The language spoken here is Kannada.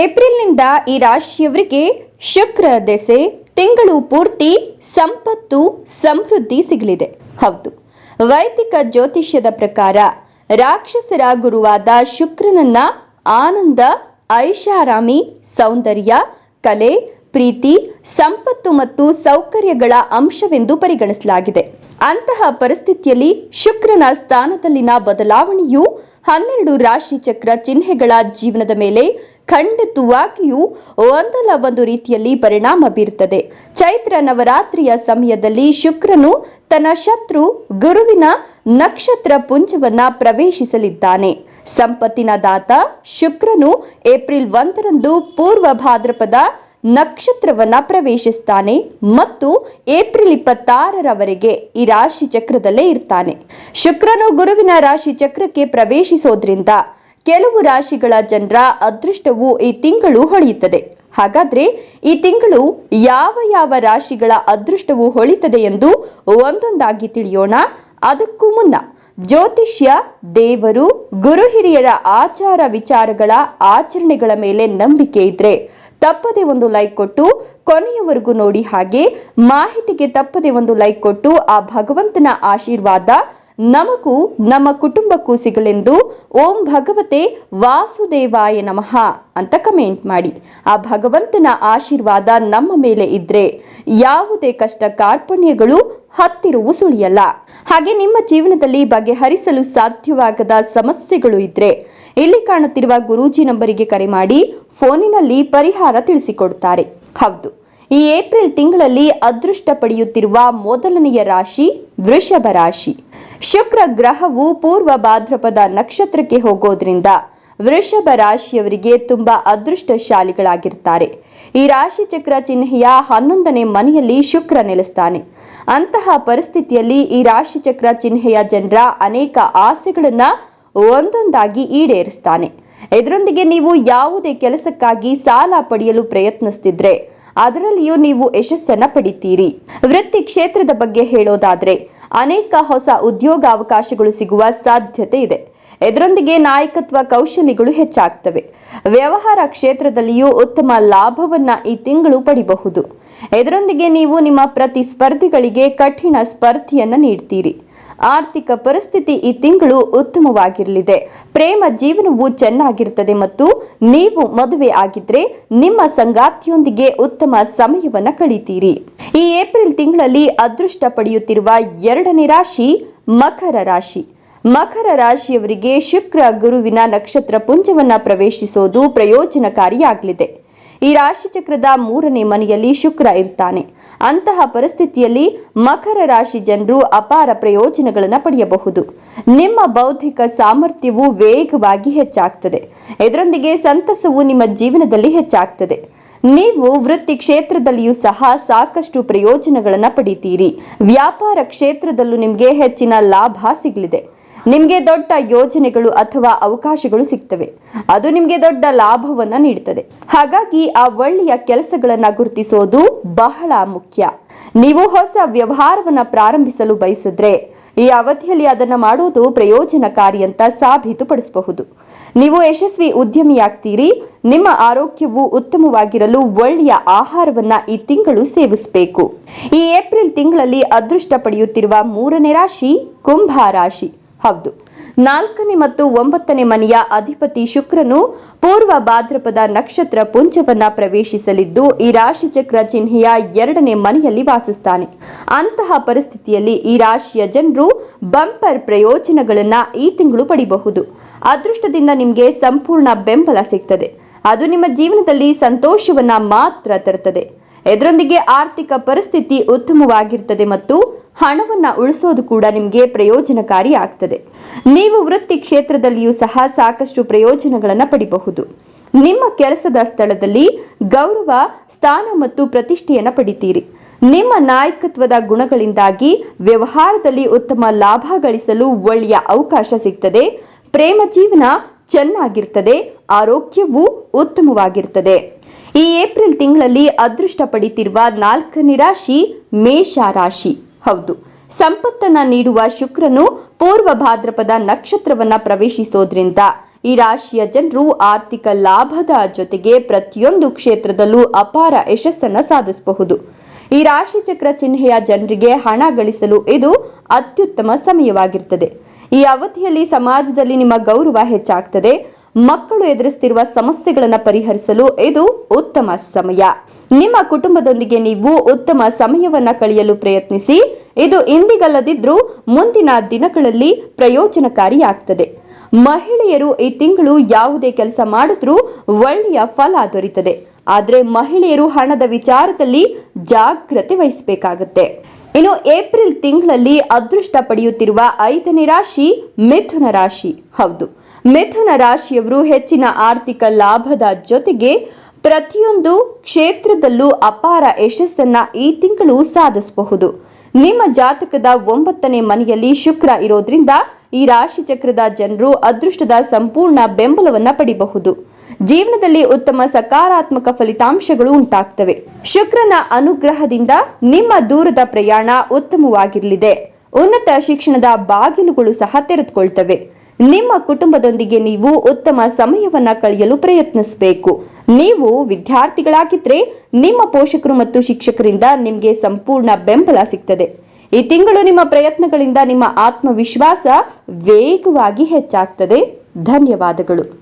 ಏಪ್ರಿಲ್ನಿಂದ ಈ ರಾಶಿಯವರಿಗೆ ಶುಕ್ರ ದೆಸೆ, ತಿಂಗಳು ಪೂರ್ತಿ ಸಂಪತ್ತು, ಸಮೃದ್ಧಿ ಸಿಗಲಿದೆ. ಹೌದು, ವೈದಿಕ ಜ್ಯೋತಿಷ್ಯದ ಪ್ರಕಾರ ರಾಕ್ಷಸರ ಗುರುವಾದ ಶುಕ್ರನನ್ನ ಆನಂದ, ಐಷಾರಾಮಿ, ಸೌಂದರ್ಯ, ಕಲೆ, ಪ್ರೀತಿ, ಸಂಪತ್ತು ಮತ್ತು ಸೌಕರ್ಯಗಳ ಅಂಶವೆಂದು ಪರಿಗಣಿಸಲಾಗಿದೆ. ಅಂತಹ ಪರಿಸ್ಥಿತಿಯಲ್ಲಿ ಶುಕ್ರನ ಸ್ಥಾನದಲ್ಲಿನ ಬದಲಾವಣೆಯು ಹನ್ನೆರಡು ರಾಶಿ ಚಕ್ರ ಚಿಹ್ನೆಗಳ ಜೀವನದ ಮೇಲೆ ಖಂಡಿತವಾಗಿಯೂ ಒಂದಲ್ಲ ಒಂದು ರೀತಿಯಲ್ಲಿ ಪರಿಣಾಮ ಬೀರುತ್ತದೆ. ಚೈತ್ರ ನವರಾತ್ರಿಯ ಸಮಯದಲ್ಲಿ ಶುಕ್ರನು ತನ್ನ ಶತ್ರು ಗುರುವಿನ ನಕ್ಷತ್ರ ಪುಂಜವನ್ನ ಪ್ರವೇಶಿಸಲಿದ್ದಾನೆ. ಸಂಪತ್ತಿನ ದಾತ ಶುಕ್ರನು ಏಪ್ರಿಲ್ ಒಂದರಂದು ಪೂರ್ವ ಭಾದ್ರಪದ ನಕ್ಷತ್ರವನ್ನ ಪ್ರವೇಶಿಸ್ತಾನೆ ಮತ್ತು ಏಪ್ರಿಲ್ ಇಪ್ಪತ್ತಾರರವರೆಗೆ ಈ ರಾಶಿ ಚಕ್ರದಲ್ಲೇ ಇರ್ತಾನೆ. ಶುಕ್ರನು ಗುರುವಿನ ರಾಶಿ ಚಕ್ರಕ್ಕೆ ಪ್ರವೇಶಿಸೋದ್ರಿಂದ ಕೆಲವು ರಾಶಿಗಳ ಜನರ ಅದೃಷ್ಟವು ಈ ತಿಂಗಳು ಹೊಳೆಯುತ್ತದೆ. ಹಾಗಾದ್ರೆ ಈ ತಿಂಗಳು ಯಾವ ಯಾವ ರಾಶಿಗಳ ಅದೃಷ್ಟವು ಹೊಳಿತದೆ ಎಂದು ಒಂದೊಂದಾಗಿ ತಿಳಿಯೋಣ. ಅದಕ್ಕೂ ಮುನ್ನ ಜ್ಯೋತಿಷ್ಯ, ದೇವರು, ಗುರು ಹಿರಿಯರ ಆಚಾರ ವಿಚಾರಗಳ ಆಚರಣೆಗಳ ಮೇಲೆ ನಂಬಿಕೆ ಇದ್ರೆ ತಪ್ಪದೆ ಒಂದು ಲೈಕ್ ಕೊಟ್ಟು ಕೊನೆಯವರೆಗೂ ನೋಡಿ ಹಾಗೆ ಮಾಹಿತಿಗೆ ತಪ್ಪದೆ ಒಂದು ಲೈಕ್ ಕೊಟ್ಟು ಆ ಭಗವಂತನ ಆಶೀರ್ವಾದ ನಮಗೂ ನಮ್ಮ ಕುಟುಂಬಕ್ಕೂ ಸಿಗಲೆಂದು ಓಂ ಭಗವತೆ ವಾಸುದೇವಾಯ ನಮಃ ಅಂತ ಕಮೆಂಟ್ ಮಾಡಿ. ಆ ಭಗವಂತನ ಆಶೀರ್ವಾದ ನಮ್ಮ ಮೇಲೆ ಇದ್ರೆ ಯಾವುದೇ ಕಷ್ಟ ಕಾರ್ಪಣ್ಯಗಳು ಹತ್ತಿರವು ಸುಳಿಯಲ್ಲ. ಹಾಗೆ ನಿಮ್ಮ ಜೀವನದಲ್ಲಿ ಬಗೆಹರಿಸಲು ಸಾಧ್ಯವಾಗದ ಸಮಸ್ಯೆಗಳು ಇದ್ರೆ ಇಲ್ಲಿ ಕಾಣುತ್ತಿರುವ ಗುರೂಜಿ ನಂಬರಿಗೆ ಕರೆ ಮಾಡಿ ಫೋನಿನಲ್ಲಿ ಪರಿಹಾರ ತಿಳಿಸಿಕೊಡುತ್ತಾರೆ. ಹೌದು, ಈ ಏಪ್ರಿಲ್ ತಿಂಗಳಲ್ಲಿ ಅದೃಷ್ಟ ಪಡೆಯುತ್ತಿರುವ ಮೊದಲನೆಯ ರಾಶಿ ವೃಷಭ ರಾಶಿ. ಶುಕ್ರ ಗ್ರಹವು ಪೂರ್ವ ಭಾದ್ರಪದ ನಕ್ಷತ್ರಕ್ಕೆ ಹೋಗೋದ್ರಿಂದ ವೃಷಭ ರಾಶಿಯವರಿಗೆ ತುಂಬಾ ಅದೃಷ್ಟಶಾಲಿಗಳಾಗಿರ್ತಾರೆ. ಈ ರಾಶಿ ಚಕ್ರ ಚಿಹ್ನೆಯ ಹನ್ನೊಂದನೇ ಮನೆಯಲ್ಲಿ ಶುಕ್ರ ನೆಲೆಸ್ತಾನೆ. ಅಂತಹ ಪರಿಸ್ಥಿತಿಯಲ್ಲಿ ಈ ರಾಶಿ ಚಕ್ರ ಚಿಹ್ನೆಯ ಜನರ ಅನೇಕ ಆಸೆಗಳನ್ನ ಒಂದೊಂದಾಗಿ ಈಡೇರಿಸ್ತಾನೆ. ಇದರೊಂದಿಗೆ ನೀವು ಯಾವುದೇ ಕೆಲಸಕ್ಕಾಗಿ ಸಾಲ ಪಡೆಯಲು ಪ್ರಯತ್ನಿಸ್ತಿದ್ರೆ, ಅದರಲ್ಲಿಯೂ ನೀವು ಯಶಸ್ಸನ್ನ ಪಡಿತೀರಿ. ವೃತ್ತಿ ಕ್ಷೇತ್ರದ ಬಗ್ಗೆ ಹೇಳೋದಾದ್ರೆ, ಅನೇಕ ಹೊಸ ಉದ್ಯೋಗಾವಕಾಶಗಳು ಸಿಗುವ ಸಾಧ್ಯತೆ ಇದೆ. ಇದರೊಂದಿಗೆ ನಾಯಕತ್ವ ಕೌಶಲ್ಯಗಳು ಹೆಚ್ಚಾಗ್ತವೆ. ವ್ಯವಹಾರ ಕ್ಷೇತ್ರದಲ್ಲಿಯೂ ಉತ್ತಮ ಲಾಭವನ್ನ ಈ ತಿಂಗಳು ಪಡಿಬಹುದು. ಇದರೊಂದಿಗೆ ನೀವು ನಿಮ್ಮ ಪ್ರತಿಸ್ಪರ್ಧಿಗಳಿಗೆ ಕಠಿಣ ಸ್ಪರ್ಧಿಯನ್ನು ನೀಡ್ತೀರಿ. ಆರ್ಥಿಕ ಪರಿಸ್ಥಿತಿ ಈ ತಿಂಗಳು ಉತ್ತಮವಾಗಿರಲಿದೆ. ಪ್ರೇಮ ಜೀವನವು ಚೆನ್ನಾಗಿರುತ್ತದೆ ಮತ್ತು ನೀವು ಮದುವೆ ಆಗಿದ್ರೆ ನಿಮ್ಮ ಸಂಗಾತಿಯೊಂದಿಗೆ ಉತ್ತಮ ಸಮಯವನ್ನ ಕಳೀತೀರಿ. ಈ ಏಪ್ರಿಲ್ ತಿಂಗಳಲ್ಲಿ ಅದೃಷ್ಟ ಪಡೆಯುತ್ತಿರುವ ಎರಡನೇ ರಾಶಿ ಮಕರ ರಾಶಿ. ಮಕರ ರಾಶಿಯವರಿಗೆ ಶುಕ್ರ ಗುರುವಿನ ನಕ್ಷತ್ರ ಪುಂಜವನ್ನ ಪ್ರವೇಶಿಸೋದು ಪ್ರಯೋಜನಕಾರಿಯಾಗಲಿದೆ. ಈ ರಾಶಿ ಚಕ್ರದ ಮೂರನೇ ಮನೆಯಲ್ಲಿ ಶುಕ್ರ ಇರ್ತಾನೆ. ಅಂತಹ ಪರಿಸ್ಥಿತಿಯಲ್ಲಿ ಮಕರ ರಾಶಿ ಜನರು ಅಪಾರ ಪ್ರಯೋಜನಗಳನ್ನು ಪಡೆಯಬಹುದು. ನಿಮ್ಮ ಬೌದ್ಧಿಕ ಸಾಮರ್ಥ್ಯವು ವೇಗವಾಗಿ ಹೆಚ್ಚಾಗ್ತದೆ. ಇದರೊಂದಿಗೆ ಸಂತಸವು ನಿಮ್ಮ ಜೀವನದಲ್ಲಿ ಹೆಚ್ಚಾಗ್ತದೆ. ನೀವು ವೃತ್ತಿ ಕ್ಷೇತ್ರದಲ್ಲಿಯೂ ಸಹ ಸಾಕಷ್ಟು ಪ್ರಯೋಜನಗಳನ್ನು ಪಡಿತೀರಿ. ವ್ಯಾಪಾರ ಕ್ಷೇತ್ರದಲ್ಲೂ ನಿಮಗೆ ಹೆಚ್ಚಿನ ಲಾಭ ಸಿಗಲಿದೆ. ನಿಮಗೆ ದೊಡ್ಡ ಯೋಜನೆಗಳು ಅಥವಾ ಅವಕಾಶಗಳು ಸಿಗ್ತವೆ. ಅದು ನಿಮಗೆ ದೊಡ್ಡ ಲಾಭವನ್ನ ನೀಡುತ್ತದೆ ಹಾಗಾಗಿ ಆ ಒಳ್ಳೆಯ ಕೆಲಸಗಳನ್ನ ಗುರುತಿಸೋದು ಬಹಳ ಮುಖ್ಯ. ನೀವು ಹೊಸ ವ್ಯವಹಾರವನ್ನ ಪ್ರಾರಂಭಿಸಲು ಬಯಸಿದ್ರೆ ಈ ಅವಧಿಯಲ್ಲಿ ಅದನ್ನ ಮಾಡೋದು ಪ್ರಯೋಜನಕಾರಿ ಅಂತ ಸಾಬೀತುಪಡಿಸಬಹುದು. ನೀವು ಯಶಸ್ವಿ ಉದ್ಯಮಿಯಾಗ್ತೀರಿ. ನಿಮ್ಮ ಆರೋಗ್ಯವು ಉತ್ತಮವಾಗಿರಲು ಒಳ್ಳೆಯ ಆಹಾರವನ್ನ ಈ ತಿಂಗಳು ಸೇವಿಸಬೇಕು. ಈ ಏಪ್ರಿಲ್ ತಿಂಗಳಲ್ಲಿ ಅದೃಷ್ಟ ಪಡೆಯುತ್ತಿರುವ ಮೂರನೇ ರಾಶಿ ಕುಂಭ ರಾಶಿ. ಹೌದು. ನಾಲ್ಕನೇ ಮತ್ತು ಒಂಬತ್ತನೇ ಮನೆಯ ಅಧಿಪತಿ ಶುಕ್ರನು ಪೂರ್ವ ಭಾದ್ರಪದ ನಕ್ಷತ್ರ ಪುಂಜವನ್ನ ಪ್ರವೇಶಿಸಲಿದ್ದು, ಈ ರಾಶಿ ಚಕ್ರ ಚಿಹ್ನೆಯ ಎರಡನೇ ಮನೆಯಲ್ಲಿ ವಾಸಿಸ್ತಾನೆ. ಅಂತಹ ಪರಿಸ್ಥಿತಿಯಲ್ಲಿ ಈ ರಾಶಿಯ ಜನರು ಬಂಪರ್ ಪ್ರಯೋಜನಗಳನ್ನ ಈ ತಿಂಗಳು ಪಡಿಬಹುದು. ಅದೃಷ್ಟದಿಂದ ನಿಮಗೆ ಸಂಪೂರ್ಣ ಬೆಂಬಲ ಸಿಗ್ತದೆ. ಅದು ನಿಮ್ಮ ಜೀವನದಲ್ಲಿ ಸಂತೋಷವನ್ನ ಮಾತ್ರ ತರುತ್ತದೆ. ಇದರೊಂದಿಗೆ ಆರ್ಥಿಕ ಪರಿಸ್ಥಿತಿ ಉತ್ತಮವಾಗಿರ್ತದೆ ಮತ್ತು ಹಣವನ್ನ ಉಳಿಸೋದು ಕೂಡ ನಿಮಗೆ ಪ್ರಯೋಜನಕಾರಿ ಆಗ್ತದೆ ನೀವು ವೃತ್ತಿ ಕ್ಷೇತ್ರದಲ್ಲಿಯೂ ಸಹ ಸಾಕಷ್ಟು ಪ್ರಯೋಜನಗಳನ್ನು ಪಡಿಬಹುದು. ನಿಮ್ಮ ಕೆಲಸದ ಸ್ಥಳದಲ್ಲಿ ಗೌರವ, ಸ್ಥಾನ ಮತ್ತು ಪ್ರತಿಷ್ಠೆಯನ್ನು ಪಡಿತೀರಿ. ನಿಮ್ಮ ನಾಯಕತ್ವದ ಗುಣಗಳಿಂದಾಗಿ ವ್ಯವಹಾರದಲ್ಲಿ ಉತ್ತಮ ಲಾಭ ಗಳಿಸಲು ಒಳ್ಳೆಯ ಅವಕಾಶ ಸಿಗ್ತದೆ. ಪ್ರೇಮ ಜೀವನ ಚೆನ್ನಾಗಿರ್ತದೆ. ಆರೋಗ್ಯವೂ ಉತ್ತಮವಾಗಿರ್ತದೆ. ಈ ಏಪ್ರಿಲ್ ತಿಂಗಳಲ್ಲಿ ಅದೃಷ್ಟ ಪಡಿತಿರುವ ನಾಲ್ಕನೇ ರಾಶಿ ಮೇಷ ರಾಶಿ. ಹೌದು. ಸಂಪತ್ತನ್ನ ನೀಡುವ ಶುಕ್ರನು ಪೂರ್ವ ಭಾದ್ರಪದ ನಕ್ಷತ್ರವನ್ನ ಪ್ರವೇಶಿಸೋದ್ರಿಂದ ಈ ರಾಶಿಯ ಜನರು ಆರ್ಥಿಕ ಲಾಭದ ಜೊತೆಗೆ ಪ್ರತಿಯೊಂದು ಕ್ಷೇತ್ರದಲ್ಲೂ ಅಪಾರ ಯಶಸ್ಸನ್ನ ಸಾಧಿಸಬಹುದು. ಈ ರಾಶಿ ಚಕ್ರ ಚಿಹ್ನೆಯ ಜನರಿಗೆ ಹಣ ಗಳಿಸಲು ಇದು ಅತ್ಯುತ್ತಮ ಸಮಯವಾಗಿರ್ತದೆ. ಈ ಅವಧಿಯಲ್ಲಿ ಸಮಾಜದಲ್ಲಿ ನಿಮ್ಮ ಗೌರವ ಹೆಚ್ಚಾಗ್ತದೆ. ಮಕ್ಕಳು ಎದುರಿಸುತ್ತಿರುವ ಸಮಸ್ಯೆಗಳನ್ನು ಪರಿಹರಿಸಲು ಇದು ಉತ್ತಮ ಸಮಯ. ನಿಮ್ಮ ಕುಟುಂಬದೊಂದಿಗೆ ನೀವು ಉತ್ತಮ ಸಮಯವನ್ನ ಕಳೆಯಲು ಪ್ರಯತ್ನಿಸಿ, ಇದು ಇಂದಿಗಲ್ಲದಿದ್ರೂ ಮುಂದಿನ ದಿನಗಳಲ್ಲಿ ಪ್ರಯೋಜನಕಾರಿಯಾಗ್ತದೆ. ಮಹಿಳೆಯರು ಈ ತಿಂಗಳು ಯಾವುದೇ ಕೆಲಸ ಮಾಡಿದ್ರೂ ಒಳ್ಳೆಯ ಫಲ ದೊರೀತದೆ. ಆದರೆ ಮಹಿಳೆಯರು ಹಣದ ವಿಚಾರದಲ್ಲಿ ಜಾಗ್ರತೆ ವಹಿಸಬೇಕಾಗತ್ತೆ. ಇನ್ನು ಏಪ್ರಿಲ್ ತಿಂಗಳಲ್ಲಿ ಅದೃಷ್ಟ ಪಡೆಯುತ್ತಿರುವ ಐದನೇ ರಾಶಿ ಮಿಥುನ ರಾಶಿ. ಹೌದು, ಮಿಥುನ ರಾಶಿಯವರು ಹೆಚ್ಚಿನ ಆರ್ಥಿಕ ಲಾಭದ ಜೊತೆಗೆ ಪ್ರತಿಯೊಂದು ಕ್ಷೇತ್ರದಲ್ಲೂ ಅಪಾರ ಯಶಸ್ಸನ್ನ ಈ ತಿಂಗಳು ಸಾಧಿಸಬಹುದು. ನಿಮ್ಮ ಜಾತಕದ ಒಂಬತ್ತನೇ ಮನೆಯಲ್ಲಿ ಶುಕ್ರ ಇರೋದ್ರಿಂದ ಈ ರಾಶಿ ಚಕ್ರದ ಜನರು ಅದೃಷ್ಟದ ಸಂಪೂರ್ಣ ಬೆಂಬಲವನ್ನ ಪಡಿಬಹುದು. ಜೀವನದಲ್ಲಿ ಉತ್ತಮ ಸಕಾರಾತ್ಮಕ ಫಲಿತಾಂಶಗಳು ಉಂಟಾಗ್ತವೆ. ಶುಕ್ರನ ಅನುಗ್ರಹದಿಂದ ನಿಮ್ಮ ದೂರದ ಪ್ರಯಾಣ ಉತ್ತಮವಾಗಿರಲಿದೆ. ಉನ್ನತ ಶಿಕ್ಷಣದ ಬಾಗಿಲುಗಳು ಸಹ ತೆರೆದುಕೊಳ್ತವೆ. ನಿಮ್ಮ ಕುಟುಂಬದೊಂದಿಗೆ ನೀವು ಉತ್ತಮ ಸಮಯವನ್ನ ಕಳೆಯಲು ಪ್ರಯತ್ನಿಸಬೇಕು. ನೀವು ವಿದ್ಯಾರ್ಥಿಗಳಾಗಿದ್ರೆ ನಿಮ್ಮ ಪೋಷಕರು ಮತ್ತು ಶಿಕ್ಷಕರಿಂದ ನಿಮಗೆ ಸಂಪೂರ್ಣ ಬೆಂಬಲ ಸಿಗ್ತದೆ. ಈ ತಿಂಗಳು ನಿಮ್ಮ ಪ್ರಯತ್ನಗಳಿಂದ ನಿಮ್ಮ ಆತ್ಮವಿಶ್ವಾಸ ವೇಗವಾಗಿ ಹೆಚ್ಚಾಗ್ತದೆ. ಧನ್ಯವಾದಗಳು.